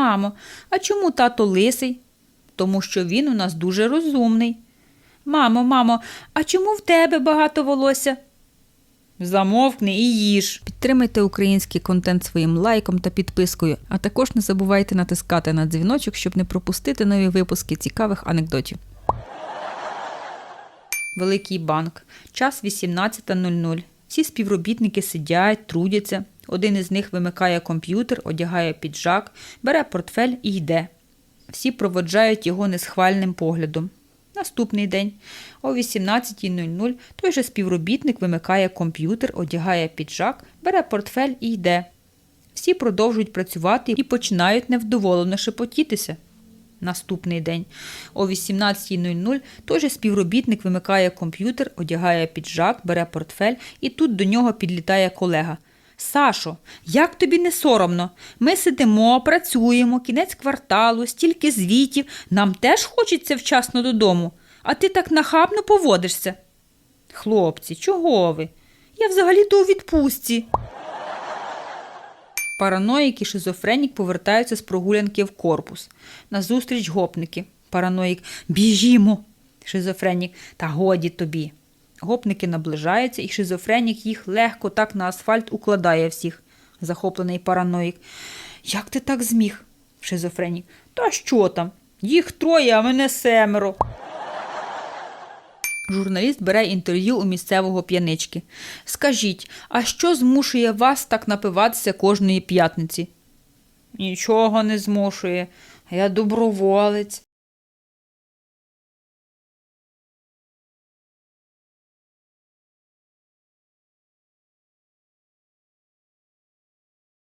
Мамо, а чому тато лисий? Тому що він у нас дуже розумний. Мамо, мамо, а чому в тебе багато волосся? Замовкни і їж. Підтримайте український контент своїм лайком та підпискою, а також не забувайте натискати на дзвіночок, щоб не пропустити нові випуски цікавих анекдотів. Великий банк. Час 18.00. Всі співробітники сидять, трудяться. Один із них вимикає комп'ютер, одягає піджак, бере портфель і йде. Всі проводжають його несхвальним поглядом. Наступний день о 18.00 той же співробітник вимикає комп'ютер, одягає піджак, бере портфель і йде. Всі продовжують працювати і починають невдоволено шепотітися. Наступний день о 18.00 той же співробітник вимикає комп'ютер, одягає піджак, бере портфель, і тут до нього підлітає колега. Сашо, як тобі не соромно? Ми сидимо, працюємо, кінець кварталу, стільки звітів, нам теж хочеться вчасно додому, а ти так нахабно поводишся. Хлопці, чого ви? Я взагалі-то у відпустці. Параноїк і шизофренік повертаються з прогулянки в корпус. Назустріч гопники. Параноїк Біжімо. Шизофренік Та годі тобі. Гопники наближаються, і шизофренік їх легко так на асфальт укладає всіх. Захоплений параноїк. Як ти так зміг? Шизофренік. Та що там? Їх троє, а мене семеро. Журналіст бере інтерв'ю у місцевого п'янички. Скажіть, а що змушує вас так напиватися кожної п'ятниці? Нічого не змушує. Я доброволець.